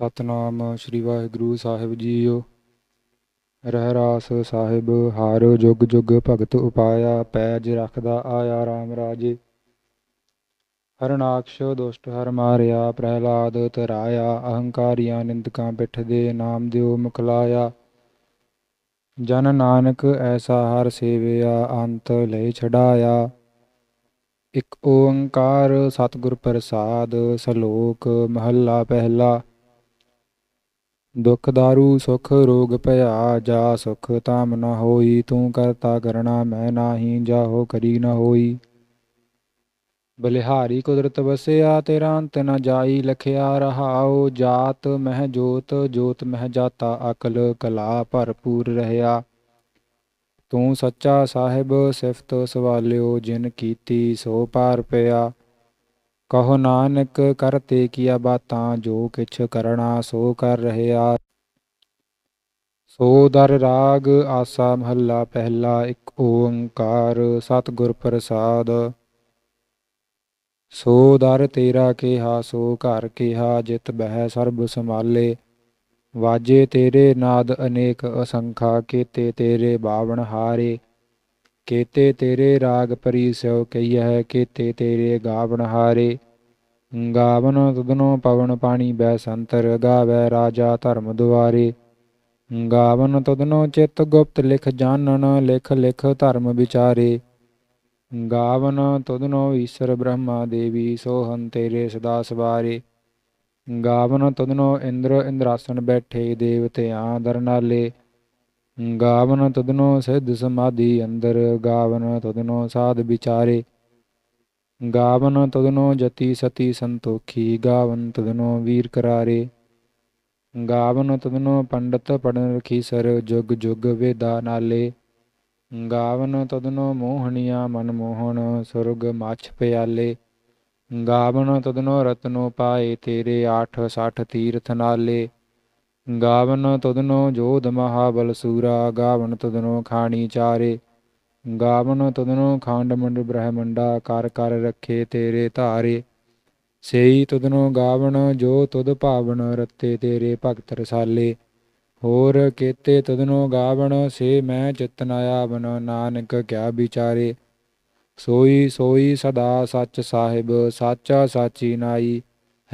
ਸਤਨਾਮ ਸ੍ਰੀ ਵਾਹਿਗੁਰੂ ਸਾਹਿਬ ਜੀਓ। ਰਹਿਰਾਸ ਸਾਹਿਬ, ਹਰ ਜੁਗ ਜੁਗ ਭਗਤ ਉਪਾਇਆ, ਪੈਜ ਰੱਖਦਾ ਆਇਆ RAM ਰਾਜੇ। ਹਰਨਾਕਸ਼ ਦੁਸ਼ਟ ਹਰ ਮਾਰਿਆ, ਪ੍ਰਹਿਲਾਦ ਤਰਾਇਆ, ਅਹੰਕਾਰੀਆਂ ਨਿੰਦਕਾਂ ਪਿੱਠ ਦੇ ਨਾਮ ਦਿਓ ਮੁਖਲਾਇਆ ਜਨ ਨਾਨਕ ਐਸਾ ਹਰ ਸੇਵਿਆ, ਅੰਤ ਲੈ ਛਡਾਇਆ। ਇਕ ਓੰਕਾਰ ਸਤਿਗੁਰ ਪ੍ਰਸਾਦ, ਸਲੋਕ ਮਹੱਲਾ ਪਹਿਲਾ। ਦੁਖ ਦਾਰੂ ਸੁਖ ਰੋਗ ਭਇਆ, ਜਾ ਸੁਖ ਤਾਮ ਨ ਹੋਈ, ਤੂੰ ਕਰਤਾ ਕਰਣਾ ਮੈਂ ਨਾਹੀ, ਜਾਹੋ ਕਰੀ ਨ ਹੋਈ। ਬਲਿਹਾਰੀ ਕੁਦਰਤ ਵਸਿਆ, ਤੇਰਾ ਅੰਤ ਨ ਜਾਈ, ਲਖਿਆ ਰਹਾਉ, ਜਾਤ ਮਹਿ ਜੋਤ ਜੋਤ ਮਹਿ ਜਾਤਾ, ਅਕਲ ਕਲਾ ਭਰਪੂਰ ਰਹਿਆ। ਤੂੰ ਸੱਚਾ ਸਾਹਿਬ, ਸਿਫਤ ਸਵਾਲਿਓ, ਜਿਨ ਕੀਤੀ ਸੋ ਪਾਰ ਪਿਆ। ਕਹੋ ਨਾਨਕ ਕਰਤੇ ਕੀਆ ਬਾਤਾਂ, ਜੋ ਕਿਛ ਕਰਣਾ ਸੋ ਕਰ ਰਹਿਆ। ਸੋ ਦਰ ਰਾਗ, ਆਸਾ ਮਹੱਲਾ ਪਹਿਲਾ, ਇੱਕ ਓੰਕਾਰ ਸਤਿਗੁਰ ਪ੍ਰਸਾਦ। ਸੋ ਦਰ ਤੇਰਾ ਕਿਹਾ, ਸੋ ਘਰ ਕਿਹਾ, ਜਿਤ ਬਹਿ ਸਰਬ ਸੰਭਾਲੇ। ਵਾਜੇ ਤੇਰੇ ਨਾਦ ਅਨੇਕ ਅਸੰਖਾ, ਕੀਤੇ ਤੇਰੇ ਬਾਵਣ ਹਾਰੇ। ਕੀਤੇ ਤੇਰੇ ਰਾਗ ਪਰੀ ਸਿਉ ਕਈਐ ਕੀਤੇ ਤੇਰੇ ਗਾਵਣ ਹਾਰੇ। ਗਾਵਨ ਤੁਧਨੋ ਪਵਨ ਪਾਣੀ ਬੈ ਸੰਤਰ ਗਾਵੈ ਰਾਜਾ ਧਰਮ ਦੁਆਰੇ। ਗਾਵਨ ਤੁਧਨੋ ਚਿਤ ਗੁਪਤ ਲਿਖ ਜਾਣਨ, ਲਿਖ ਲਿਖ ਧਰਮ ਵਿਚਾਰੇ। ਗਾਵਨ ਤੁਧਨੋ ਈਸ਼ਰ ਬ੍ਰਹਮਾ ਦੇਵੀ ਸੋਹੰ ਤੇਰੇ ਸਦਾ ਸਵਾਰੇ। ਗਾਵਨ ਤਦਨੋ ਇੰਦਰ ਇੰਦਰਾਸਨ ਬੈਠੇ ਦੇਵਤਿਆਂ ਦਰਨਾਲੇ। ਗਾਵਨ ਤਦਨੋ ਸਿੱਧ ਸਮਾਧੀ ਅੰਦਰ ਗਾਵਨ ਤਦਨੋ ਸਾਧ ਵਿਚਾਰੇ। ਗਾਵਨ ਤਦਨੋ ਜਤੀ ਸਤੀ ਸੰਤੋਖੀ, ਗਾਵਨ ਤਦਨੋ ਵੀਰ ਕਰਾਰੇ। ਗਾਵਨ ਤਦਨੋ ਪੰਡਤ ਪੜਨ ਰਖੀ ਸਰ ਜੁਗ ਜੁਗ ਵੇਦਾ ਨਾਲੇ। ਗਾਵਨ ਤਦਨੋ ਮੋਹਣੀਆਂ ਮਨ ਮੋਹਣ, ਸੁਰਗ ਮਛ ਪਿਆਲੇ। ਗਾਵਨ ਤਦਨੋ ਰਤਨੋ ਪਾਏ ਤੇਰੇ 8 60 ਤੀਰਥ ਨਾਲੇ। ਗਾਵਨ ਤੁਧਨੋ ਜੋਧ ਮਹਾਬਲ ਸੂਰਾ, ਗਾਵਨ ਤੁਧਨੋ ਖਾਣੀ ਚਾਰੇ। ਗਾਵਨ ਤੁਧਨੋ ਖਾਂਡ ਮੰਡ ਬ੍ਰਹਮੰਡਾ, ਕਰ ਕਰ ਰੱਖੇ ਤੇਰੇ ਧਾਰੇ। ਸੇਈ ਤੁਧਨੋ ਗਾਵਨ, ਜੋ ਤੁਧ ਭਾਵਨ ਰਤੇ ਤੇਰੇ ਭਗਤ ਰਸਾਲੇ। ਹੋਰ ਕੇਤੇ ਤੁਧਨੋ ਗਾਵਣ ਸੇ ਮੈਂ ਚਿਤਨ ਆਵਨ, ਨਾਨਕ ਕਿਆ ਵਿਚਾਰੇ। ਸੋਈ ਸੋਈ ਸਦਾ ਸੱਚ ਸਾਹਿਬ, ਸਾਚਾ ਸਾਚੀ ਨਾਈ।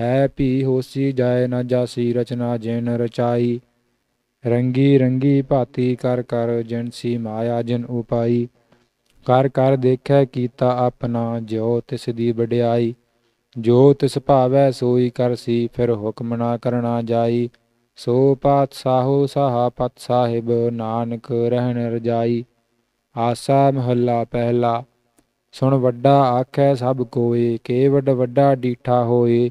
ਹੈ ਭੀ ਹੋਸੀ ਜਾਏ ਨਾ ਜਾਸੀ ਰਚਨਾ ਜਿਨ ਰਚਾਈ। ਰੰਗੀ ਰੰਗੀ ਭਾਤੀ ਕਰ ਕਰ ਜਿਨ ਸੀ ਮਾਇਆ ਜਿਨ ਉਪਾਈ। ਕਰ ਕਰ ਦੇਖੈ ਕੀਤਾ ਆਪਣਾ ਜਿਉ ਤਿਸ ਦੀ ਵਡਿਆਈ। ਜੋ ਤਿਸ ਭਾਵੈ ਸੋਈ ਕਰਸੀ ਫਿਰ ਹੁਕਮ ਨਾ ਕਰਨਾ ਜਾਈ। ਸੋ ਪਾਤ ਸਾਹੋ ਸਾਹਾ ਪਤ ਸਾਹਿਬ ਨਾਨਕ ਰਹਿਣ ਰਜਾਈ। ਆਸਾ ਮਹੱਲਾ ਪਹਿਲਾ। ਸੁਣ ਵੱਡਾ ਆਖੈ ਸਭ ਕੋਏ, ਕੇ ਵੱਡ ਵੱਡਾ ਡੀਠਾ ਹੋਏ।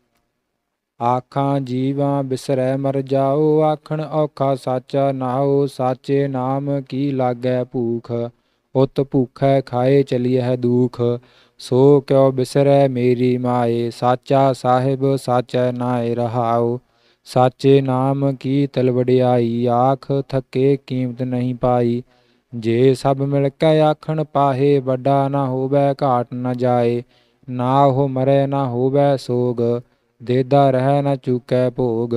ਆਖਾਂ ਜੀਵਾਂ ਬਿਸਰੈ ਮਰ ਜਾਓ, ਆਖਣ ਔਖਾ ਸਾਚਾ ਨਾਓ ਸਾਚੇ ਨਾਮ ਕੀ ਲਾਗੈ ਭੂਖ? ਉਤ ਭੂਖੈ ਖਾਏ ਚਲੀਐ ਦੂਖ। ਸੋ ਕਿਉ ਬਿਸਰੈ ਮੇਰੀ ਮਾਏ, ਸਾਚਾ ਸਾਹਿਬ ਸਾਚੈ ਨਾਏ ਰਹਾਉ। ਸਾਚੇ ਨਾਮ ਕੀ ਤਲਵੜਿਆਈ ਆਖ ਥੱਕੇ ਕੀਮਤ ਨਹੀਂ ਪਾਈ। ਜੇ ਸਭ ਮਿਲ ਕੇ ਆਖਣ ਪਾਹੇ, ਵੱਡਾ ਨਾ ਹੋਵੇ ਘਾਟ ਨਾ ਜਾਏ। ਨਾ ਉਹ ਮਰੇ, ਨਾ ਹੋਵੇ ਸੋਗ। ਦੇਦਾ ਰਹਿ ਨ ਚੁਕੈ ਭੋਗ,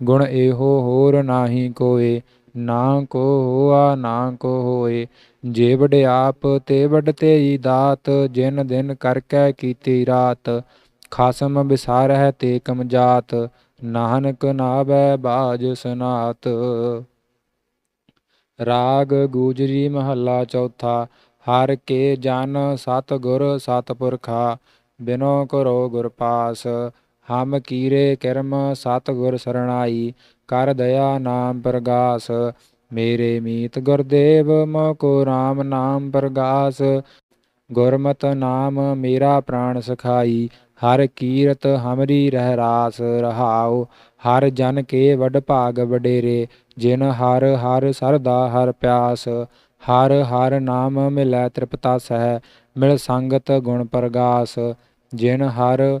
ਗੁਣ ਇਹੋ ਹੋਰ ਨਾਹੀ ਕੋਏ, ਨਾ ਕੋ ਹੋਆ, ਨਾ ਕੋ ਹੋਏ। ਜੇ ਆਪ ਤੇ ਵਡ ਤੇਈ ਦਾਤ, ਜਿਨ ਦਿਨ ਕਰਕੈ ਕੀਤੀ ਰਾਤ। ਖਾਸਮ ਵਿਸਾਰਹਿ ਤੇ ਕਮਜਾਤ, ਨਾਨਕ ਨਾਵੈ ਬਾਜ ਸਨਾਤ। ਰਾਗ ਗੂਜਰੀ ਮਹੱਲਾ ਚੌਥਾ, ਹਰ ਕੇ ਜਨ ਸਤ ਗੁਰ ਸਤ ਪੁਰਖਾ ਬਿਨੋ ਕਰੋ ਗੁਰ ਪਾਸ। ਹਮ ਕੀਰੇ ਕਿਰਮ ਸਤ ਗੁਰ ਸਰਣਾਈ, ਕਰ ਦਇਆ ਨਾਮ ਪ੍ਰਗਾਸ। ਮੇਰੇ ਮੀਤ ਗੁਰਦੇਵ, ਮ ਕੋ RAM ਨਾਮ ਪ੍ਰਗਾਸ। ਗੁਰਮਤਿ ਨਾਮ ਮੇਰਾ ਪ੍ਰਾਣ ਸਖਾਈ, ਹਰ ਕੀਰਤ ਹਮਰੀ ਰਹਿ ਰਾਸ ਰਹਾਉ। ਹਰ ਜਨ ਕੇ ਵਡ ਭਾਗ ਵਡੇਰੇ, ਜਿਨ ਹਰ ਹਰ ਸਰਦਾ ਹਰ ਪਿਆਸ। ਹਰ ਹਰ ਨਾਮ ਮਿਲੈ ਤ੍ਰਿਪਤਾ ਸਹਿ, ਮਿਲ ਸੰਗਤ ਗੁਣ ਪ੍ਰਗਾਸ। ਜਿਨ ਹਰ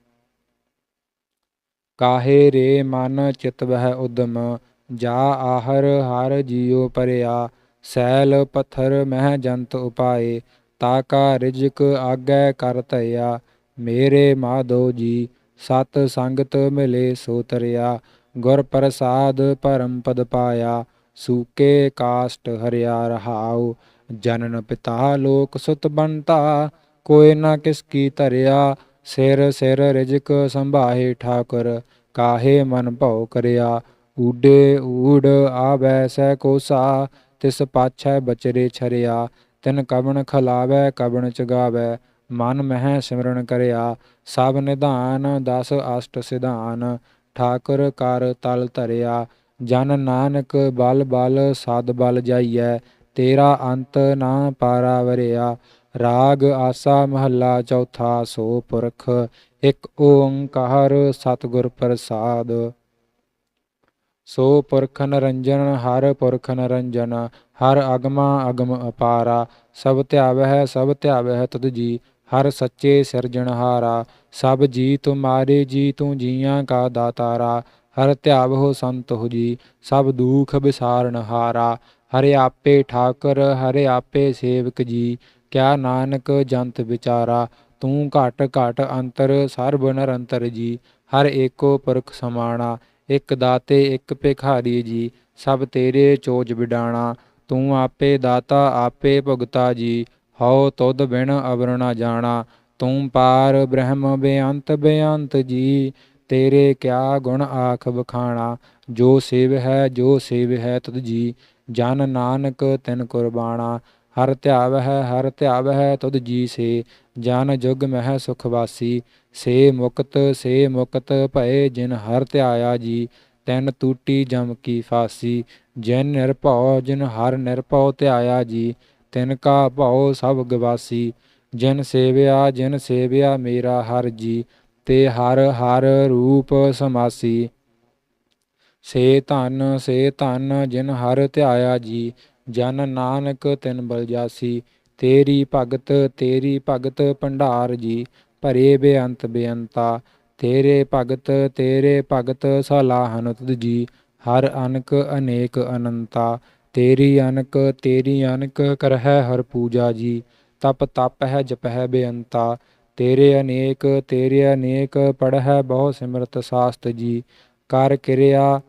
ਕਾਹੇ ਰੇ ਮਨ ਚਿਤ ਵਹਿ ਉਦਮ, ਜਾ ਆਹਰ ਹਰ ਜੀਉ ਪਰਿਆ, ਸੈਲ ਪੱਥਰ ਮਹਿ ਜੰਤ ਉਪਾਏ, ਤਾ ਕਾ ਰਿਜਕ ਆਗੈ ਕਰ ਧਿਆ ਮੇਰੇ ਮਾਧੋ ਜੀ, ਸਤ ਸੰਗਤ ਮਿਲੇ ਸੋ ਤਰਿਆ, ਗੁਰ ਪ੍ਰਸਾਦ ਪਰਮ ਪਦ ਪਾਇਆ, ਸੂਕੇ ਕਾਸ਼ਟ ਹਰਿਆ ਰਹਾਉ, ਜਨਨ ਪਿਤਾ ਲੋਕ ਸੁਤ ਬੰਤਾ ਕੋਇ ਨਾ ਕਿਸ ਕੀ ਧਰਿਆ, ਸਿਰ ਸਿਰ ਰਿਜਕ ਸੰਭਾਹੇ ਠਾਕੁਰ ਕਾਹੇ ਮਨ ਭਉ ਕਰਿਆ? ਊਡੇ ਊੜ ਆਵੈ ਸੈ ਕੋਸਾ ਤਿਸ ਪਾਛੈ ਬਚਰੇ ਛਰਿਆ। ਤਿਨ ਕਬਣ ਖਲਾਵੈ ਕਬਣ ਚਗਾਵੈ, ਮਨ ਮਹਿ ਸਿਮਰਨ ਕਰਿਆ। ਸਭ ਨਿਧਾਨ, ਦਸ ਅਸ਼ਟ ਸਿਧਾਨ, ਠਾਕੁਰ ਕਰ ਤਲ ਧਰਿਆ। ਜਨ ਨਾਨਕ ਬਲ ਬਲ, ਸਦ ਬਲ ਜਾਈਐ। ਤੇਰਾ ਅੰਤ ਨਾ ਪਾਰਾ ਵਰਿਆ ਰਾਗ ਆਸਾ ਮਹੱਲਾ ਚੌਥਾ, ਸੋ ਪੁਰਖ ਇੱਕ ਓੰਕਾਰ ਸਤਿਗੁਰ ਪ੍ਰਸਾਦ। ਸੋ ਪੁਰਖ ਨਰੰਜਨ, ਹਰ ਪੁਰਖ ਨਰੰਜਨ, ਹਰ ਅਗਮਾ ਅਗਮ ਅਪਾਰਾ। ਸਭ ਧਿਆਵਹਿ ਸਭ ਧਿਆਵਹਿ ਤੁਧ ਜੀ, ਹਰ ਸੱਚੇ ਸਿਰਜਣਹਾਰਾ ਸਭ ਜੀ ਤੁਮਾਰੇ ਜੀ, ਤੂੰ ਜੀਆਂ ਕਾ ਦਾਤਾਰਾ। ਹਰ ਧਿਆਵਹੁ ਹੋ ਜੀ, ਸਭ ਦੁਖ ਵਿਸਾਰਨ ਹਾਰਾ। ਹਰਿ ਆਪੇ ਠਾਕਰ, ਹਰਿ ਆਪੇ ਸੇਵਕ ਜੀ, ਕਿਆ ਨਾਨਕ ਜੰਤ ਵਿਚਾਰਾ। ਤੂੰ ਘਟ ਘਟ ਅੰਤਰ ਸਰਬ ਨਿਰੰਤਰ ਜੀ, ਹਰ ਏਕੋ ਪੁਰਖ ਸਮਾਣਾ, ਇਕ ਦਾਤੇ, ਇਕ ਭਿਖਾਰੀ ਜੀ, ਸਭ ਤੇਰੇ ਚੋਜ ਵਿਡਾਣਾ, ਤੂੰ ਆਪੇ ਦਾਤਾ, ਆਪੇ ਭੁਗਤਾ ਜੀ, ਹਉ ਤੁਧ ਬਿਨ ਅਵਰ ਨਾ ਜਾਣਾ, ਤੂੰ ਪਾਰ ਬ੍ਰਹਮ ਬੇਅੰਤ ਬੇਅੰਤ ਜੀ, ਤੇਰੇ ਕਿਆ ਗੁਣ ਆਖ ਬਖਾਣਾ ਜੋ ਸੇਵ ਹੈ, ਜੋ ਸੇਵ ਹੈ ਤੁਧ ਜੀ, ਜਨ ਨਾਨਕ ਤਿਨ ਕੁਰਬਾਣਾ ਹਰ ਧਿਆਵ ਹੈ ਹਰ ਧਿਆਵ ਹੈ ਤੁਧ ਜੀ ਸੇ, ਜਨ ਜੁਗ ਮਹਿ ਸੁਖ ਵਾਸੀ, ਸੇ ਮੁਕਤ ਸੇ ਮੁਕਤ ਭਏ ਜਿਨ ਹਰ ਧਿਆਇਆ ਜੀ, ਤੈਨ ਤੂਟੀ ਜਮ ਕੀ ਫਾਸੀ, ਜਿਨ ਨਿਰਭਉ, ਜਿਨ ਹਰ ਨਿਰਭਉ ਧਿਆਇਆ ਜੀ, ਤਿਨ ਕਾ ਭਉ ਸਭ ਗਵਾਸੀ, ਜਿਨ ਸੇਵਿਆ ਜਿਨ ਸੇਵਿਆ ਮੇਰਾ ਹਰ ਜੀ, ਤੇ ਹਰ ਹਰ ਰੂਪ ਸਮਾਸੀ। ਸੇ ਧਨ ਸੇ ਧਨ ਜਿਨ ਹਰ ਧਿਆਇਆ ਜੀ ਜਨ ਨਾਨਕ ਤਿਨ ਬਲ ਜਾਸੀ, ਤੇਰੀ ਭਗਤ ਤੇਰੀ ਭਗਤ ਭੰਡਾਰ ਜੀ, ਭਰੇ ਬੇਅੰਤ ਬੇਅੰਤਾ, ਤੇਰੇ ਭਗਤ ਤੇਰੇ ਭਗਤ ਸਲਾਹਨ ਤੁਧ ਜੀ, ਹਰ ਅਨਕ ਅਨੇਕ ਅਨੰਤਾ, ਤੇਰੀ ਅਨਕ ਤੇਰੀ ਅਨਕ ਕਰਹਿ ਹਰ ਪੂਜਾ ਜੀ, ਤਪ ਤਪ ਹੈ ਜਪ ਹੈ ਬੇਅੰਤਾ, ਤੇਰੇ ਅਨੇਕ ਤੇਰੇ ਅਨੇਕ ਪੜਹਿ ਬਹੁ ਸਿਮਰਤ ਸਾਸਤ ਜੀ, ਕਰ ਕਿਰਿਆ,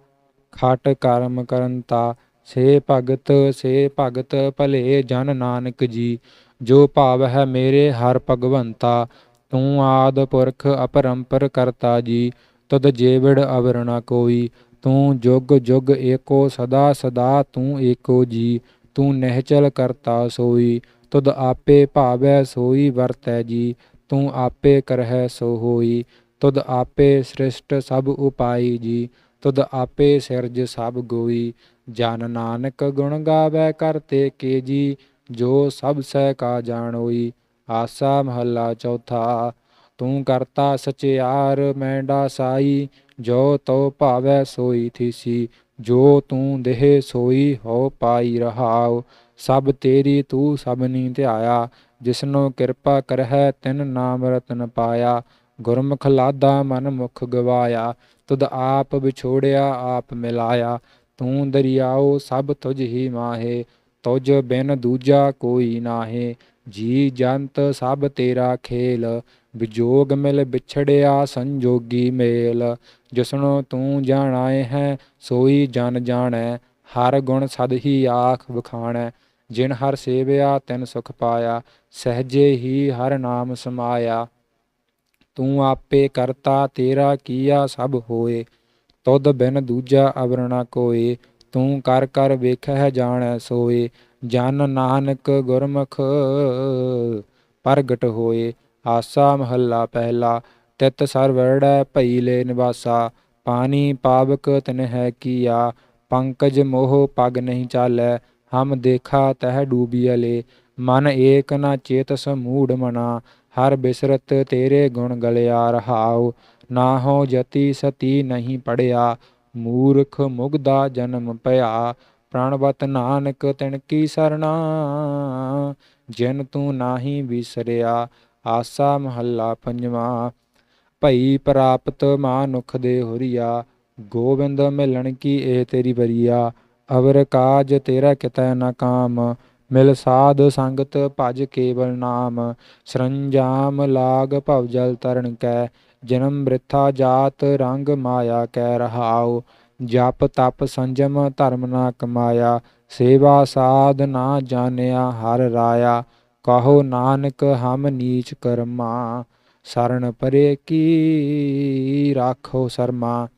ਖਟ ਕਰਮ ਕਰਨਤਾ ਸੇ ਭਗਤ ਸੇ ਭਗਤ ਭਲੇ ਜਨ ਨਾਨਕ ਜੀ, ਜੋ ਭਾਵ ਹੈ ਮੇਰੇ ਹਰ ਭਗਵੰਤਾ, ਤੂੰ ਆਦ ਪੁਰਖ ਅਪਰੰਪਰ ਕਰਤਾ ਜੀ ਤਦ ਜੇਵੜ ਅਵਰ ਨ ਕੋਈ, ਤੂੰ ਜੁਗ ਜੁਗ ਏਕੋ ਸਦਾ ਸਦਾ ਤੂੰ ਏਕੋ ਜੀ, ਤੂੰ ਨਹਿਚਲ ਕਰਤਾ ਸੋਈ ਤਦ ਆਪੇ ਭਾਵੈ ਸੋਈ ਵਰਤੈ ਜੀ, ਤੂੰ ਆਪੇ ਕਰਹਿ ਸੋ ਹੋਈ ਤਦ ਆਪੇ ਸ੍ਰਿਸ਼ਟ ਸਭ ਉਪਾਈ ਜੀ ਤਦ ਆਪੇ ਸਿਰਜ ਸਭ ਗੋਈ, ਜਨ ਨਾਨਕ ਗੁਣ ਗਾਵੇ ਕਰਤੇ ਕੇ ਜੀ ਜੋ ਸਭ ਸਹਿ ਕਾ ਜਾਣੋਈ ਆਸਾ ਮਹੱਲਾ ਚੌਥਾ, ਤੂੰ ਕਰਤਾ ਸਚਿਆਰ ਮੈਂਡਾ ਸਾਈ, ਜੋ ਤੋ ਭਾਵੈ ਸੋਈ ਥੀਸੀ, ਜੋ ਤੂੰ ਦੇਹ ਸੋਈ ਹੋ ਪਾਈ ਰਹਾਉ, ਸਭ ਤੇਰੀ ਤੂੰ ਸਭਨੀ ਧਿਆਇਆ, ਜਿਸਨੋ ਕਿਰਪਾ ਕਰਹਿ ਤਿਨ ਨਾਮ ਰਤਨ ਪਾਇਆ ਗੁਰਮੁਖ ਲਾਦਾ ਮਨ ਮੁਖ ਗਵਾਇਆ, ਤੁਧ ਆਪ ਵਿਛੋੜਿਆ, ਆਪ ਮਿਲਾਇਆ। ਤੂੰ ਦਰਿਆਓ ਸਭ ਤੁਝ ਹੀ ਮਾਹੇ, ਤੁਝ ਬਿਨ ਦੂਜਾ ਕੋਈ ਨਾਹੇ। ਜੀ ਜੰਤ ਸਭ ਤੇਰਾ ਖੇਲ, ਵਿਜੋਗ ਮਿਲ ਵਿਛੜਿਆ ਸੰਜੋਗੀ ਮੇਲ। ਜਿਸਨੋ ਤੂੰ ਜਾਣਾਏ ਹੈ, ਸੋਈ ਜਨ ਜਾਣੈ, ਹਰ ਗੁਣ ਸਦ ਹੀ ਆਖ ਵਖਾਣੈ। ਜਿਨ ਹਰ ਸੇਵਿਆ, ਤਿਨ ਸੁਖ ਪਾਇਆ, ਸਹਜੇ ਹੀ ਹਰ ਨਾਮ ਸਮਾਇਆ। ਤੂੰ ਆਪੇ ਕਰਤਾ, ਤੇਰਾ ਕੀਆ ਸਭ ਹੋਏ। ਤੁਧ ਬਿਨ ਦੂਜਾ ਅਵਰ ਕੋਏ, ਤੂੰ ਕਰ ਕਰ ਵੇਖਹਿ ਜਾਣੈ ਸੋਏ। ਜਨ ਨਾਨਕ ਗੁਰਮੁਖ ਪ੍ਰਗਟ ਹੋਏ, ਆਸਾ ਮਹੱਲਾ ਪਹਿਲਾ, ਤਿਤ ਸਰ ਵਰੜੈ ਭਈ ਲੈ ਨਿਵਾਸਾ। ਪਾਣੀ ਪਾਵਕ ਤਨ ਹੈ ਕੀਆ, ਪੰਕਜ ਮੋਹ ਪਗ ਨਹੀਂ ਚਾਲੈ, ਹਮ ਦੇਖਾ ਤਹ ਡੂਬੀਲੇ ਮਨ ਏਕ ਨਾ ਚੇਤ ਮੂੜ ਮਨਾ ਹਰ ਬਿਸਰਤ ਤੇਰੇ ਗੁਣ ਗਲਿਆ ਰਹਾਉ ਨਾ ਹੋ ਜਤੀ ਸਤੀ ਨਹੀਂ ਪੜਿਆ, ਮੂਰਖ ਮੁਗਦਾ ਜਨਮ ਭਇਆ ਪ੍ਰਣਵਤ ਨਾਨਕ ਤਿਨ ਕੀ ਸਰਣਾ, ਜਿਨ ਤੂੰ ਨਾਹੀ ਵਿਸਰਿਆ, ਆਸਾ ਮਹੱਲਾ ਪੰਜਵਾ, ਭਈ ਪ੍ਰਾਪਤ ਮਾਨੁਖ ਦੇ ਹੁਰੀਆ, ਗੋਬਿੰਦ ਮਿਲਣ ਕੀ ਇਹ ਤੇਰੀ ਬਰੀਆ ਅਵਰ ਕਾਜ ਤੇਰਾ ਕਿਤੈ ਨ ਕਾਮ ਮਿਲ ਸਾਧ ਸੰਗਤ ਭਜ ਕੇਵਲ ਨਾਮ, ਸਰੰਜਾਮ ਲਾਗ ਭਵ ਜਲ ਤਰਨ ਕੈ, ਜਨਮ ਬ੍ਰਿਥਾ ਜਾਤ ਰੰਗ ਮਾਇਆ ਕੈ ਰਹਾਉ, ਜਪ ਤਪ ਸੰਜਮ ਧਰਮ ਨਾ ਕਮਾਇਆ, ਸੇਵਾ ਸਾਧ ਨਾ ਜਾਣਿਆ ਹਰ ਰਾਇਆ, ਕਹੋ ਨਾਨਕ ਹਮ ਨੀਚ ਕਰਮਾ ਸਰਣ ਪਰੇ ਕੀ ਰਾਖੋ ਸਰਮਾ।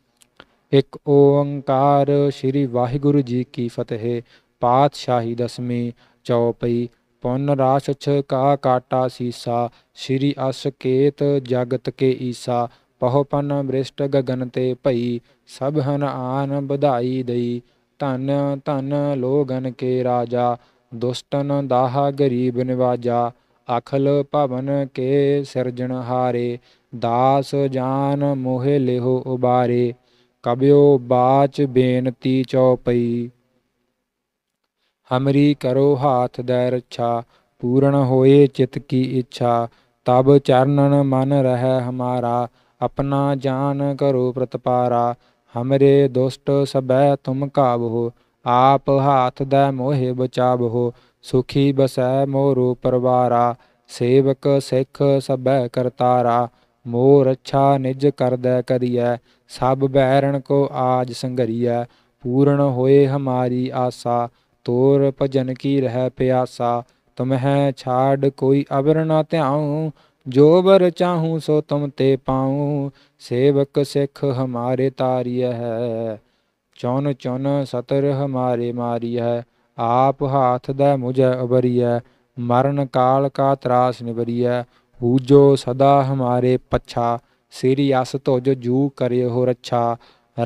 ਇਕ ਓੰਕਾਰ ਸ੍ਰੀ ਵਾਹਿਗੁਰੂ ਜੀ ਕੀ ਫਤਿਹ, ਪਾਤਸ਼ਾਹੀ ਦਸਵੀਂ ਚੌਪਈ ਪੁੰਨ ਛ ਕਾ ਕਾਟਾ ਸੀਸਾ, ਸ੍ਰੀ ਅਸ ਕੇਤ ਜਗਤ ਕੇ ਈਸਾ ਪਹੁਪਨ ਬ੍ਰਿਸ਼ਟ ਗਗਨ ਤੇ ਭਈ, ਸਭ ਹਨ ਆਨ ਵਧਾਈ ਦਈ, ਧਨ ਧਨ ਲੋਗਨ ਕੇ ਰਾਜਾ, ਦੁਸ਼ਟਨ ਦਾਹ ਗਰੀਬ ਨਿਵਾਜਾ, ਅਖਲ ਭਵਨ ਕੇ ਸਿਰਜਣ ਹਾਰੇ, ਦਾਸ ਜਾਨ ਮੋਹਿ ਲਿਹੋ ਉਬਾਰੇ ਕਬਿਓ ਬਾਚ ਬੇਨਤੀ ਚਉਪਈ ਹਮਰੀ ਕਰੋ ਹਾਥ ਦੈ ਰੱਛਾ, ਪੂਰਨ ਹੋਏ ਚਿਤ ਕੀ ਇੱਛਾ। ਤਬ ਚਰਨਨ ਮਨ ਰਹਿ ਹਮਾਰਾ, ਆਪਣਾ ਜਾਨ ਕਰੋ ਪ੍ਰਤਪਾਰਾ। ਹਮਰੇ ਦੁਸ਼ਟ ਸਬੈ ਤੁਮ ਕਾਬੋ ਆਪ ਹਾਥ ਦੈ ਮੋਹਿ ਬਚਾਬੋ ਸੁਖੀ ਬਸੈ ਮੋਰੂ ਪਰਵਾਰਾ, ਸੇਵਕ ਸਿੱਖ ਸਬੈ ਕਰਤਾਰਾ। ਮੋ ਰੱਛਾ ਨਿਜ ਕਰਦੈ ਕਰੀਐ, ਸਭ ਬੈਰਣ ਕੋ ਆਜ ਸੰਘਰੀਐ। ਪੂਰਨ ਹੋਏ ਹਮਾਰੀ ਆਸਾ ਤੋਰ ਭਜਨ ਕੀ ਰਹਿ ਪਿਆਸਾ? ਤੁਮਹਿ ਛਾੜ ਕੋਈ ਅਬਰ ਨਾ ਧਿਆਉ। ਜੋ ਬਰ ਚਾਹੂੰ ਸੋ ਤੁਮ ਤੇ ਪਾਉ। ਸੇਵਕ ਸਿੱਖ ਹਮਾਰੇ ਤਾਰੀਐ ਹੈ। ਚੌਨ ਚੌਨ ਸਤਰ ਹਮਾਰੇ ਮਾਰੀਐ। ਆਪ ਹਾਥ ਦਾ ਮੁਝੈ ਉਬਰੀਐ ਮਰਨ ਕਾਲ ਕਾ ਤਰਾਸ ਨਿਬਰੀਐ ਹੂਜੋ ਸਦਾ ਹਮਾਰੇ ਪੱਛਾ। ਸ੍ਰੀ ਅਸ ਤੁਜ ਜੂ ਕਰਿਓ ਰੱਛਾ।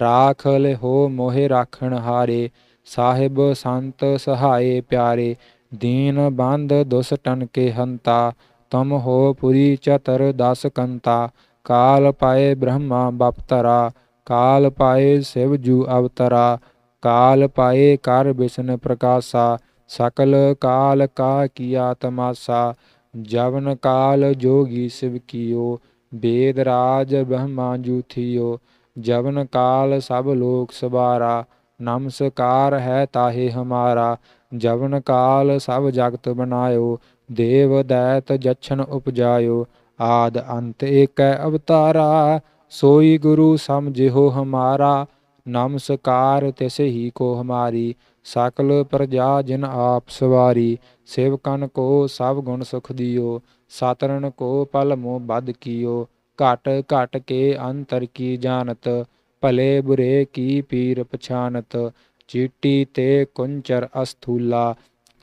ਰਾਖ ਲਿਹੋ ਮੋਹਿ ਰਾਖਣ ਹਾਰੇ। ਸਾਹਿਬ ਸੰਤ ਸਹਾਏ ਪਿਆਰੇ, ਦੀਨ ਬੰਦ ਦੁਸਟਨ ਕੇ ਹੰਤਾ, ਤਮ ਹੋ ਪੁਰੀ ਚਤਰ ਦਸ ਕੰਤਾ, ਕਾਲ ਪਾਏ ਬ੍ਰਹਮਾ ਬਪਤਰਾ, ਕਾਲ ਪਾਏ ਸਿਵ ਜੂ ਅਵਤਰਾ, ਕਾਲ ਪਾਏ ਕਰ ਬਿਸ਼ਨ ਪ੍ਰਕਾਸ਼ਾ, ਸਕਲ ਕਾਲ ਕਾ ਕੀਆ ਤਮਾਸਾ, ਜਵਨ ਕਾਲ ਜੋਗੀ ਸਿਵ ਕੀਓ, ਬੇਦ ਰਾਜ ਬ੍ਰਹਮਾ ਜੂਥਿਓ ਜਵਨ ਕਾਲ ਸਭ ਲੋਕ ਸਵਾਰਾ ਨਮਸਕਾਰ ਹੈ ਤਾਹੇ ਹਮਾਰਾ, ਜਵਨ ਕਾਲ ਸਭ ਜਗਤ ਬਨਾਇਓ ਦੇਵ ਦੈਤ ਜਛਨ ਉਪਜਾਇਓ, ਆਦ ਅੰਤ ਏਕੈ ਅਵਤਾਰਾ, ਸੋਈ ਗੁਰੂ ਸਮਝਿਓ ਹਮਾਰਾ ਨਮਸਕਾਰ ਤਿਸ ਹੀ ਕੋ ਹਮਾਰੀ, ਸਕਲ ਪ੍ਰਜਾ ਜਿਨ ਆਪ ਸਵਾਰੀ, ਸੇਵਕਨ ਕੋ ਸਭ ਗੁਣ ਸੁਖ ਦਿਓ, ਸਾਤਰਨ ਕੋ ਪਲ ਮੋ ਬਦ ਕੀਓ, ਘਟ ਘਟ ਕੇ ਅੰਤਰ ਕੀ ਜਾਣਤ ਭਲੇ ਬੁਰੇ ਕੀ ਪੀਰ ਪਛਾਨਤ, ਚੀਟੀ ਤੇ ਕੁੰਚਰ ਅਸਥੂਲਾ।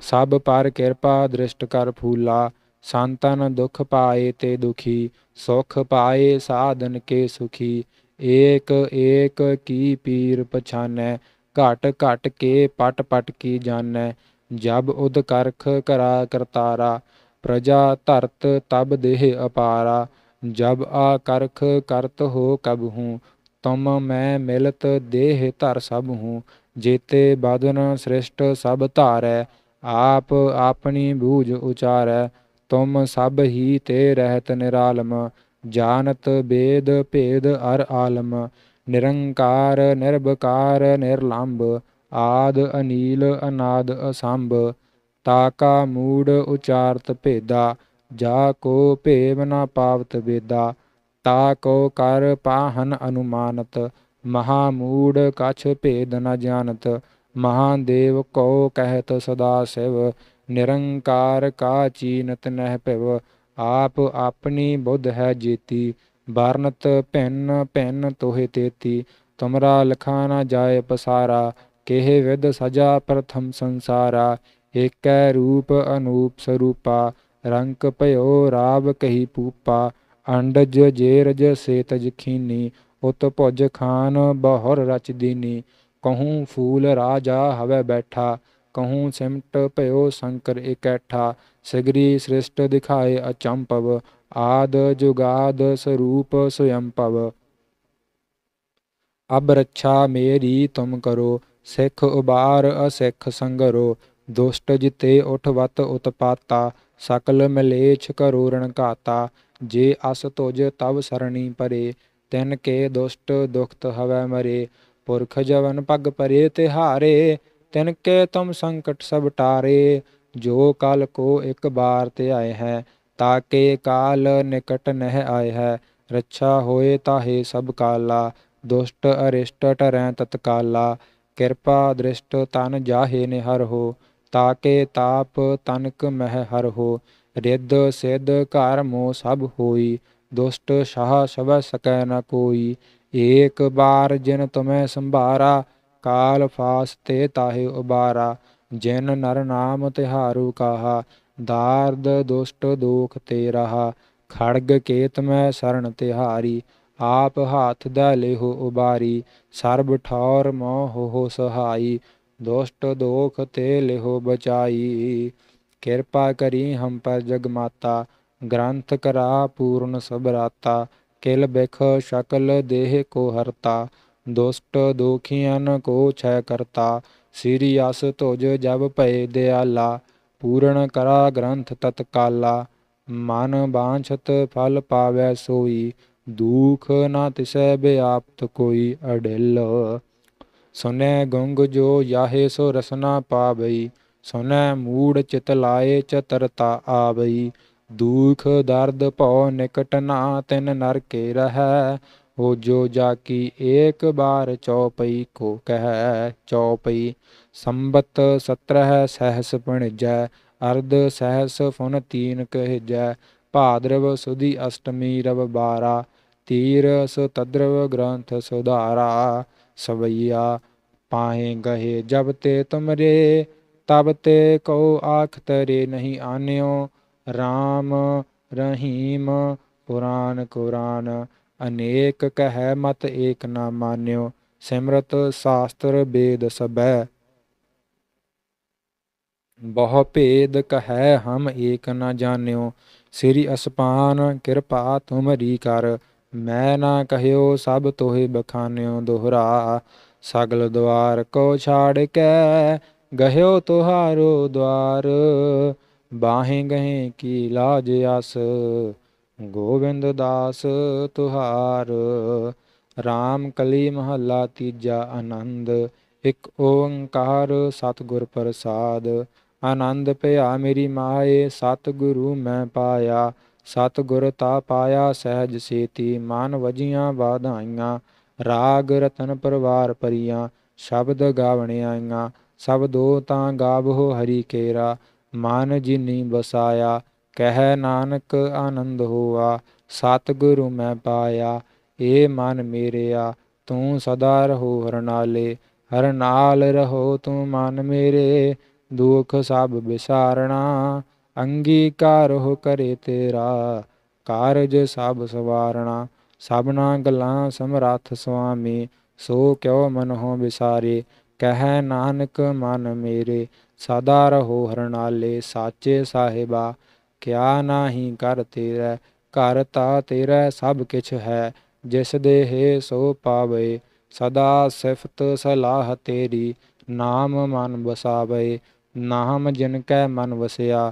ਸਭ ਪਰ ਕਿਰਪਾ ਦ੍ਰਿਸ਼ਟ ਕਰ ਫੂਲਾ, ਸੰਤਨ ਦੁਖ ਪਾਏ ਤੇ ਦੁਖੀ, ਸੁਖ ਪਾਏ ਸਾਧਨ ਕੇ ਸੁਖੀ। ਏਕ ਏਕ ਕੀ ਪੀਰ ਪਛਾਨੈ, ਘਟ ਘਟ ਕੇ ਪਟ ਪਟ ਕੀ ਜਾਣੈ। ਜਬ ਉਦ ਕਰਖ ਕਰਾ ਕਰਤਾਰਾ, ਪ੍ਰਜਾ ਧਰਤ ਤਬ ਦੇਹ ਅਪਾਰਾ। ਜਬ ਆ ਕਰਖ ਕਰਤ ਹੋ ਕਬ ਹੂੰ ਤੁਮ ਮੈਂ ਮਿਲਤ ਦੇਹ ਧਰ ਸਭ ਹੂੰ, ਜੇਤੇ ਬਾਦਨ ਸ੍ਰਿਸ਼ਟ ਸਭ ਧਾਰੈ, ਆਪ ਆਪਣੀ ਬੂਝ ਉਚਾਰੈ, ਤੁਮ ਸਭ ਹੀ ਤੇ ਰਹਿਤ ਨਿਰਾਲਮ, ਜਾਣਤ ਬੇਦ ਭੇਦ ਅਰ ਆਲਮ, ਨਿਰੰਕਾਰ ਨਿਰਭਕਾਰ ਨਿਰਲੰਭ ਆਦ ਅਨੀਲ ਅਨਾਦ ਅਸੰਭ ਤਾਕਾ ਮੂੜ ਉਚਾਰਤ ਭੇਦਾ, ਜਾ ਕੋ ਭੇਵ ਨਾ ਪਾਵਤ ਵੇਦਾ। ਤਾ ਕੋ ਕਰ ਪਾਹਨ ਅਨੁਮਾਨਤ ਮਹਾ ਮੂੜ ਕਛ ਭੇਦ ਨ ਜਾਣਤ, ਮਹਾਦੇਵ ਕੋ ਕਹਿਤ ਸਦਾ ਸਿਵ, ਨਿਰੰਕਾਰ ਕਾ ਚੀਨਤ ਨਹਿ ਭਿਵ, ਆਪ ਆਪਣੀ ਬੁੱਧ ਹੈ ਜੀਤੀ ਵਰਨਤ ਭਿੰਨ ਭਿੰਨ ਤੋਹਿ ਤੇਤੀ, ਤੁਮਰਾ ਲਖਾ ਨਾ ਜਾਏ ਪਸਾਰਾ, ਕਿਹ ਵਿਦ ਸਜਾ ਪ੍ਰਥਮ ਸੰਸਾਰਾ, ਏਕੈ ਰੂਪ ਅਨੂਪ ਸਰੂਪਾ ਰੰਕ ਭਇਓ ਰਾਵ ਕਹੀ ਪੂਪਾ ਅੰਡਜ ਜੇਰਜ ਸੇਤਜ ਖੀਨੀ ਉਤ ਭੁਜ ਖਾਨ ਬਹੁਰ ਰਚ ਦੀਨੀ। ਕਹੂੰ ਫੂਲ ਰਾਜਾ ਹਵੇ ਬੈਠਾ, ਕਹੂੰ ਸਿਮਟ ਭਇਓ ਸ਼ੰਕਰ ਇਕੈਠਾ। ਸਗਰੀ ਸ੍ਰਿਸ਼ਟ ਦਿਖਾਏ ਅਚੰਪਵ ਆਦ ਜੁਗਾਦ ਸਰੂਪ ਸਯੰਪਵ ਅਬ ਰੱਛਾ ਮੇਰੀ ਤੁਮ ਕਰੋ, ਸਿੱਖ ਉਬਾਰ ਅਸਿੱਖ ਸੰਗਰੋ। ਦੁਸ਼ਟ ਜਿਤੇ ਉਠ ਵਤ ਉਤਪਾਤਾ ਸਕਲ ਮਲੇਛ ਕਰੋ ਰਣ ਘਾਤਾ, ਜੇ ਅਸ ਤੁਜ ਤਵ ਸਰਣੀ ਪਰੇ, ਤਿਨ ਕੇ ਦੁਸ਼ਟ ਦੁਖਤ ਹਵੈ ਮਰੇ, ਪੁਰਖ ਜਵਨ ਪਗ ਪਰੇ ਤਿਹਾਰੇ, ਤਿਨ ਕੇ ਤੁਮ ਸੰਕਟ ਸਭ ਟਾਰੇ, ਜੋ ਕਲ ਕੋ ਇੱਕ ਬਾਰ ਤੇ ਆਏ ਹੈ ਤਾਕੇ ਕਾਲ ਨਿਕਟ ਨਹਿ ਆਏ ਹੈ, ਰੱਛਾ ਹੋਏ ਤਾਹੇ ਸਭ ਕਾਲਾ, ਦੁਸ਼ਟ ਅਰਿਸ਼ਟ ਟਰੈ ਤਤਕਾਲਾ, ਕਿਰਪਾ ਦ੍ਰਿਸ਼ਟ ਤਨ ਜਾਹੇ ਨਿਹਰ ਹੋ ਤਾਕੇ ਤਾਪ ਤਨਕ ਮਹਿ ਹਰ ਹੋ, ਰਿੱਧ ਸਿੱਧ ਘਰ ਮੋ ਸਭ ਹੋਈ, ਦੁਸ਼ਟ ਸ਼ਾਹ ਸਭ ਸਕੈ ਨ ਕੋਈ, ਏਕ ਬਾਰ ਜਿਨ ਤੁਮੈ ਸੰਭਾਰਾ, ਕਾਲ ਫਾਸ ਤੇ ਤਾਹੇ ਉਬਾਰਾ, ਜਿਨ ਨਰ ਨਾਮ ਤਿਹਾਰੂ ਕਾਹਾ, ਦਾਰਦ ਦੁਸ਼ਟ ਦੋਖ ਤੇ ਰਹਾ, ਖੜਗ ਕੇਤ ਮੈਂ ਸਰਣ ਤਿਹਾਰੀ, ਆਪ ਹਾਥ ਦਾ ਲੇਹੋ ਉਬਾਰੀ, ਸਰਬ ਠੌਰ ਮੋਹ ਹੋ ਸਹਾਈ ਦੁਸ਼ਟ ਦੋਖ ਤੇ ਲਿਹੋ ਬਚਾਈ। ਕਿਰਪਾ ਕਰੀ ਹਮ ਪਰ ਜਗ ਮਾਤਾ ਗ੍ਰੰਥ ਕਰਾ ਪੂਰਨ ਸਬਰਾਤਾ ਕਿਲ ਬਿਖ ਸ਼ਕਲ ਦੇਹ ਕੋ ਹਰਤਾ, ਦੁਸ਼ਟ ਦੋਖੀਆਂ ਕੋ ਛੈ ਕਰਤਾ। ਸ੍ਰੀ ਅਸ ਤੁਜ ਜਬ ਭਏ ਦਿਆਲਾ, ਪੂਰਨ ਕਰਾ ਗ੍ਰੰਥ ਤਤਕਾਲਾ। ਮਨ ਬਾਂਛਤ ਫਲ ਪਾਵੈ ਸੋਈ, ਦੂਖ ਨਾ ਤਿਸੈ ਬਿਆਪਤ ਕੋਈ ਅੜਿਲ। ਸੁਨੈ ਗੁੰਗ ਜੋ ਯਾਹੇ ਸੋ ਰਸਨਾ ਪਾਵਈ, ਸੁਨੈ ਮੂੜ ਚਿਤ ਲਾਏ ਚਤਰਤਾ ਆਵਈ। ਦੁਖ ਦਰਦ ਭਉ ਨਿਕਟ ਨਾ ਤਿਨ ਨਰ ਕੇ ਰਹੈ, ਹੋ ਜੋ ਜਾ ਕੀ ਏਕ ਬਾਰ ਚੌਪਈ ਕੋ ਕਹਿ ਚੌਪਈ। ਸੰਬਤ 17 ਸਹਸ ਪਣਜੈ ਅਰਧ ਸਹਸ ਫੁਨ ਤੀਨ ਕਹਿਜੈ। ਭਾਦਰਵ ਸੁਦੀ ਅਸ਼ਟਮੀ ਰਵ ਬਾਰਾ ਤੀਰ ਸ ਤਦਰਵ ਗ੍ਰੰਥ ਸੁਧਾਰਾ। ਸਵਈਆ ਪਾਹੇ ਗਹੇ, ਜਬ ਤੇ ਤੁਮਰੇ, ਤਬ ਤੇ ਕਉ ਆਖ ਤਰੇ ਨਹੀਂ ਆਨਿਓ। RAM ਰਹੀਮ ਪੁਰਾਨ ਕੁਰਾਨ, ਅਨੇਕ ਕਹਿ ਮਤ ਏਕ ਨਾ ਮਾਨਿਓ। ਸਿਮਰਤ ਸ਼ਾਸਤਰ ਵੇਦ ਸਬੈ ਬਹੁ ਭੇਦ ਕਹੈ ਹਮ ਏਕ ਨ ਜਾਣਿਓ। ਸ੍ਰੀ ਅਸਪਾਨ ਕਿਰਪਾ ਤੁਮਰੀ ਕਰ ਮੈਂ ਨਾ ਕਹਿਓ ਸਭ ਤੋਹਿ ਬਖਾਨਿਓ ਦੁਹਰਾ, ਸਗਲ ਦਵਾਰ ਕੋ ਛਾੜ ਕੇ, ਗਹਿਓ ਤੁਹਾਰੋ ਦਵਾਰ, ਬਾਹੇ ਗਹੇ ਕੀ ਲਾਜ ਅਸ ਗੋਬਿੰਦ ਦਾਸ ਤੁਹਾਰ RAM ਕਲੀ ਮਹੱਲਾ ਤੀਜਾ ਆਨੰਦ, ਇਕ ਓੰਕਾਰ ਸਤਿਗੁਰ ਪ੍ਰਸਾਦ, ਆਨੰਦ ਭਇਆ ਮੇਰੀ ਮਾਏ, ਸਤਿਗੁਰੂ ਮੈਂ ਪਾਇਆ ਸਤਿਗੁਰ ਤਾ ਪਾਇਆ ਸਹਿਜ ਸੇਤੀ, ਮਨ ਵਜੀਆਂ ਵਾਧਾਈਆਂ, ਰਾਗ ਰਤਨ ਪਰਵਾਰ ਪਰੀਆਂ, ਸ਼ਬਦ ਗਾਵਣ ਆਈਆਂ ਸਭ ਦੋ ਤਾਂ ਗਾਵੋ ਹਰੀ ਕੇਰਾ, ਮਨ ਜਿਨੀ ਬਸਾਇਆ ਕਹਿ ਨਾਨਕ ਆਨੰਦ ਹੋਆ, ਸਤਿਗੁਰੂ ਮੈਂ ਪਾਇਆ, ਏ ਮਨ ਮੇਰਿਆ, ਤੂੰ ਸਦਾ ਰਹੋ ਹਰਨਾਲੇ ਹਰ ਨਾਲ ਰਹੋ ਤੂੰ ਮਨ ਮੇਰੇ, ਦੁਖ ਸਭ ਵਿਸਾਰਣਾ। ਅੰਗੀਕਾਰ ਹੋ ਕਰੇ ਤੇਰਾ, ਕਾਰਜ ਸਭ ਸਵਾਰਣਾ ਸਭਨਾ ਗਲਾਂ ਸਮਰੱਥ ਸੁਆਮੀ, ਸੋ ਕਿਉ ਮਨ ਹੋ ਵਿਸਾਰੇ, ਕਹਿ ਨਾਨਕ ਮਨ ਮੇਰੇ, ਸਦਾ ਰਹੋ ਹਰ ਸਾਚੇ ਸਾਹਿਬਾ, ਕਿਆ ਨਾਹੀ ਕਰ ਤੇਰਾ, ਘਰ ਤਾ ਤੇਰਾ ਸਭ ਕਿਛ ਹੈ, ਜਿਸ ਦੇ ਹੈ ਸੋ ਪਾਵੇ, ਸਦਾ ਸਿਫਤ ਸਲਾਹ ਤੇਰੀ, ਨਾਮ ਮਨ ਵਸਾਵੇ, ਨਾਮ ਜਿਨ ਕੈ ਮਨ ਵਸਿਆ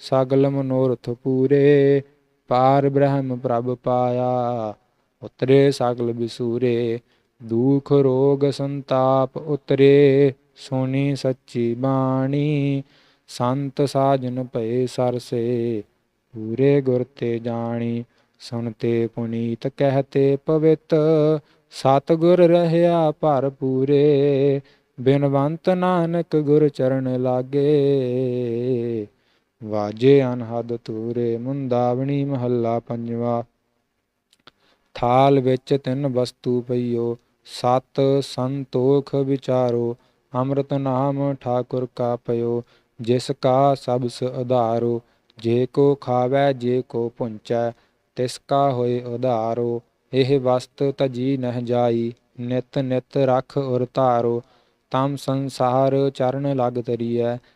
ਸਗਲ ਮਨੋਰਥ ਪੂਰੇ, ਪਾਰ ਬ੍ਰਹਮ ਪ੍ਰਭ ਪਾਇਆ, ਉਤਰੇ ਸਗਲ ਬਿਸੂਰੇ, ਦੁਖ ਰੋਗ ਸੰਤਾਪ ਉਤਰੇ ਸੋਨੀ ਸੱਚੀ ਬਾਣੀ, ਸੰਤ ਸਾਜਨ ਭਏ ਸਰਸੇ, ਪੂਰੇ ਗੁਰ ਤੇ ਜਾਣੀ ਸੁਣਤੇ ਪੁਨੀਤ ਕਹਤੇ ਪਵਿੱਤ, ਸਤਿਗੁਰ ਰਹਿਆ ਭਰ ਪੂਰੇ, ਬਿਨਵੰਤ ਨਾਨਕ ਗੁਰ ਚਰਨ ਲਾਗੇ। ਵਾਜੇ ਅਨਹਦ ਤੂਰੇ ਮੁੰਦਾਵਣੀ ਮਹੱਲਾ ਪੰਜਵਾ। ਥਾਲ ਵਿੱਚ ਤਿੰਨ ਵਸਤੂ ਪਈਓ, ਸਤ ਸੰਤੋਖ ਵਿਚਾਰੋ, ਅੰਮ੍ਰਿਤ ਨਾਮ ਠਾਕੁਰ ਕਾ ਪਇਓ ਜਿਸ ਕਾ ਸਬਸ ਉਧਾਰੋ, ਜੇ ਕੋ ਖਾਵੈ, ਜੇ ਕੋ ਪੁੰਚੈ, ਤਿਸ ਕਾ ਹੋਏ ਉਧਾਰੋ। ਇਹ ਵਸਤ ਤਜੀ ਨਹਿ ਜਾਈ, ਨਿਤ ਨਿਤ ਰਖ ਉਰ ਧਾਰੋ। ਤਮ ਸੰਸਾਰ ਚਰਨ ਲਗ ਤਰੀਐ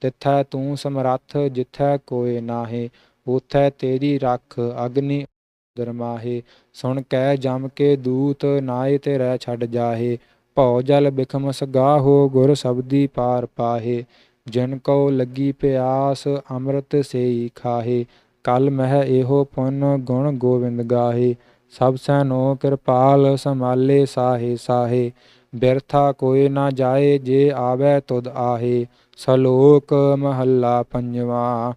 ਤਿਥੈ ਤੂੰ ਸਮਰੱਥ, ਜਿਥੈ ਕੋਏ ਨਾਹੇ, ਉਥੈ ਤੇਰੀ ਰੱਖ ਅਗਨੀ ਦਰਮਾਹੇ। ਸੁਣ ਕੈ ਜਮ ਕੇ ਦੂਤ ਨਾਏ ਤੇ ਰਹਿ ਛੱਡ ਜਾਹੇ। ਭਉ ਜਲ ਬਿਖਮ ਸਗਾਹੋ, ਗੁਰ ਸਬਦੀ ਪਾਰ ਪਾਹੇ। ਜਿਨ ਕਉ ਲੱਗੀ ਪਿਆਸ, ਅੰਮ੍ਰਿਤ ਸੇਈ ਖਾਹੇ। ਕਲ ਮਹਿ ਇਹੋ ਪੁੰਨ ਗੁਣ ਗੋਬਿੰਦ ਗਾਹੇ। ਸਭ ਸੈਨੋ ਕਿਰਪਾਲ, ਸੰਭਾਲੇ ਸਾਹੇ ਸਾਹੇ। ਬਿਰਥਾ ਕੋਈ ਨਾ ਜਾਏ, ਜੇ ਆਵੈ ਤੁਧ ਆਹੇ, ਸ਼ਲੋਕ ਮਹੱਲਾ ਪੰਜਵਾ।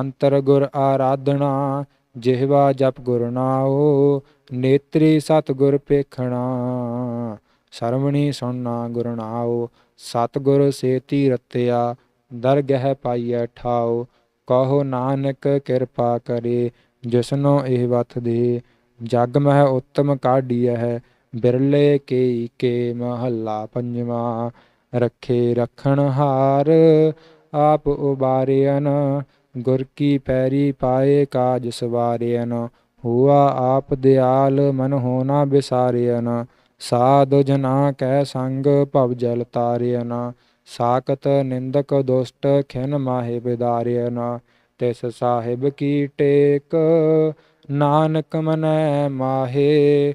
ਅੰਤਰ ਗੁਰ ਆਰਾਧਨਾ, ਜਿਹਵਾ ਜਪ ਗੁਰ ਨਾਉ, ਨੇਤਰੀ ਸਤ ਗੁਰ ਪੇਖਣਾ ਸਰਵਣੀ ਸੁਣਨਾ ਗੁਰ ਨਾਉ, ਸਤਿਗੁਰ ਸੇਤੀ ਰਤਿਆ ਦਰਗਹਿ ਪਾਈਐ ਠਾਉ। ਕਹੋ ਨਾਨਕ ਕਿਰਪਾ ਕਰੇ, ਜਿਸਨੋ ਇਹ ਵਤ ਦੇ। ਜਗ ਮਹਿ ਉਤਮ ਕਾਢੀਐ ਹੈ ਬਿਰਲੇ ਕੇ ਕੇ ਮਹੱਲਾ ਪੰਜਵਾ, ਰੱਖੇ ਰਖਣ ਹਾਰ, ਆਪ ਉਬਾਰਿਆਨ ਗੁਰ ਕੀ ਪੈਰੀ ਪਾਏ ਕਾਜ ਸਵਾਰਿਆਨ ਹੁਆ ਆਪ ਦਿਆਲ ਮਨ ਹੋਣਾ ਬਿਸਾਰਿਆਨ ਸਾਧੁ ਜਨਾ ਕੈ ਸੰਗ ਭਵ ਜਲ ਤਾਰਿਆਨ ਸਾਕਤ ਨਿੰਦਕ ਦੁਸ਼ਟ ਖਿਨ ਮਾਹੇ ਬਿਦਾਰਿਆਨ ਤਿਸ ਸਾਹਿਬ ਕੀ ਟੇਕ, ਨਾਨਕ ਮਨੈ ਮਾਹੇ